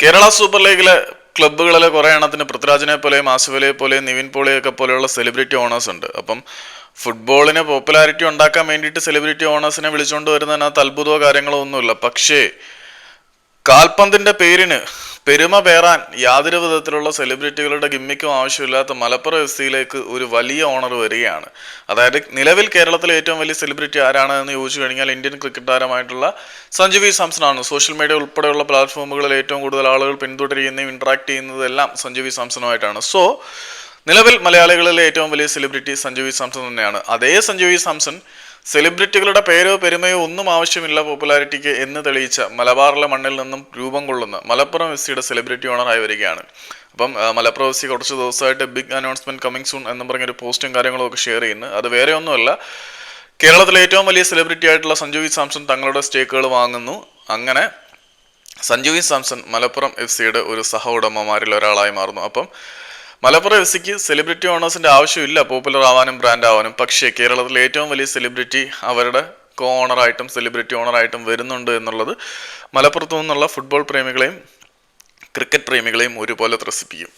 Kerala super ലീഗിലെ ക്ലബ്ബുകളിലെ കുറേ എണ്ണത്തിന് പൃഥ്വിരാജിനെ പോലെയും ആസിഫലിയെ പോലെയും നിവിൻ പോളിയൊക്കെ പോലെയുള്ള സെലിബ്രിറ്റി ഓണേഴ്സ് ഉണ്ട്. അപ്പം ഫുട്ബോളിന് പോപ്പുലാരിറ്റി ഉണ്ടാക്കാൻ വേണ്ടിയിട്ട് സെലിബ്രിറ്റി ഓണേഴ്സിനെ വിളിച്ചുകൊണ്ട് വരുന്നതിനകത്ത് അത്ഭുതമോ കാര്യങ്ങളോ ഒന്നുമില്ല. പക്ഷേ കാൽപന്തിന്റെ പേരിന് പെരുമ പേറാൻ യാതൊരു വിധത്തിലുള്ള സെലിബ്രിറ്റികളുടെ ഗിമ്മിക്കും ആവശ്യമില്ലാത്ത മലപ്പുറം എഫ് സിയിലേക്ക് ഒരു വലിയ ഓണർ വരികയാണ്. അതായത് നിലവിൽ കേരളത്തിലെ ഏറ്റവും വലിയ സെലിബ്രിറ്റി ആരാണ് എന്ന് ചോദിച്ചു കഴിഞ്ഞാൽ ഇന്ത്യൻ ക്രിക്കറ്റ് താരമായിട്ടുള്ള സഞ്ജു വി. സാംസണാണ്. സോഷ്യൽ മീഡിയ ഉൾപ്പെടെയുള്ള പ്ലാറ്റ്ഫോമുകളിൽ ഏറ്റവും കൂടുതൽ ആളുകൾ പിന്തുടരുകയും ഇന്ററാക്ട് ചെയ്യുന്നതെല്ലാം സഞ്ജു വി. സാംസണുമായിട്ടാണ്. സോ നിലവിൽ മലയാളികളിലെ ഏറ്റവും വലിയ സെലിബ്രിറ്റി സഞ്ജു വി. സാംസൺ തന്നെയാണ്. അതേ സഞ്ജു വി. സാംസൺ സെലിബ്രിറ്റികളുടെ പേരോ പെരുമയോ ഒന്നും ആവശ്യമില്ല പോപ്പുലാരിറ്റിക്ക് എന്ന് തെളിയിച്ച മലബാറിലെ മണ്ണിൽ നിന്നും രൂപം കൊള്ളുന്ന മലപ്പുറം എഫ് സിയുടെ സെലിബ്രിറ്റി ഓണറായി വരികയാണ്. അപ്പം മലപ്പുറം എഫ് സി കുറച്ച് ദിവസമായിട്ട് ബിഗ് അനൗൺസ്മെന്റ് കമ്മിങ് സൂൺ എന്നും പറഞ്ഞൊരു പോസ്റ്റും കാര്യങ്ങളും ഒക്കെ ഷെയർ ചെയ്യുന്നു. അത് വേറെ ഒന്നുമല്ല. കേരളത്തിലെ ഏറ്റവും വലിയ സെലിബ്രിറ്റി ആയിട്ടുള്ള സഞ്ജു വി സാംസൺ തങ്ങളുടെ സ്റ്റേക്കുകൾ വാങ്ങുന്നു. അങ്ങനെ സഞ്ജു വി സാംസൺ മലപ്പുറം എഫ് സിയുടെ ഒരു സഹ ഉടമമാരിൽ ഒരാളായി മാറുന്നു. അപ്പം മലപ്പുറം എഫ് സിക്ക് സെലിബ്രിറ്റി ഓണേഴ്സിന്റെ ആവശ്യമില്ല. പോപ്പുലർ ആവാനും ബ്രാൻഡ് ആവാനും. പക്ഷേ കേരളത്തിലെ ഏറ്റവും വലിയ സെലിബ്രിറ്റി അവരുടെ കോ ഓണറായിട്ടും സെലിബ്രിറ്റി ഓണറായിട്ടും വരുന്നുണ്ട് എന്നുള്ളത് മലപ്പുറത്തു നിന്നുള്ള ഫുട്ബോൾ പ്രേമികളെയും ക്രിക്കറ്റ് പ്രേമികളെയും ഒരുപോലെ ത്രസിപ്പിക്കും.